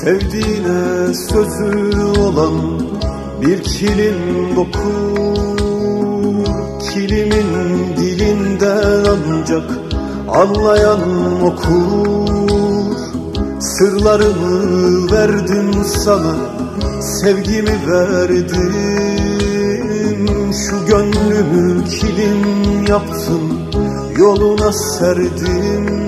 Sevdiğine sözü olan bir kilim dokur Kilimin dilinden ancak anlayan okur. Sırlarımı verdim sana, sevgimi verdim Şu gönlümü kilim yaptım, yoluna serdim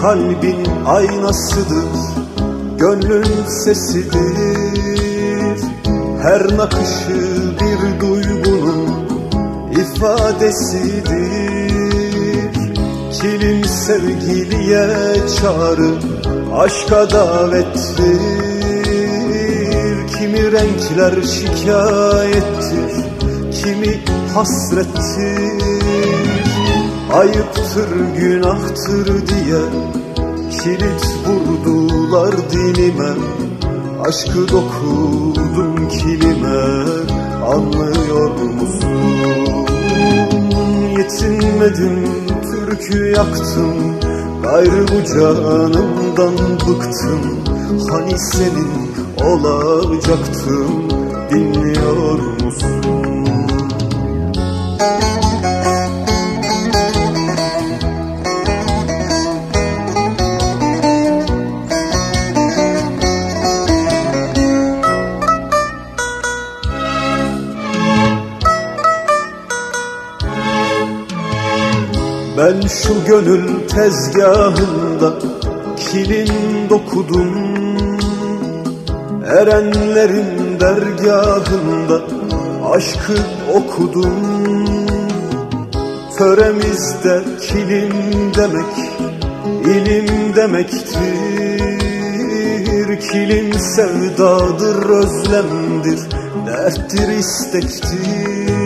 Kalbin aynasıdır Gönlün sesidir. Her nakışı bir duygunun ifadesidir. Kilim sevgiliye çağrı Aşka davettir. Kimi renkler şikayettir Kimi hasrettir Ayıptır günahtır diye Kilit vurdular dilime Aşkı dokudum kilime Anlıyor musun? Yetinmedim türkü yaktım Gayrı bu canımdan bıktım Hani senin olacaktım Dinliyor musun? Ben şu gönül tezgahında kilin dokudum? Erenlerin dergahında aşkı okudum. Töremizde kilim demek ilim demektir. Kilim sevdadır, özlemdir, derttir, istektir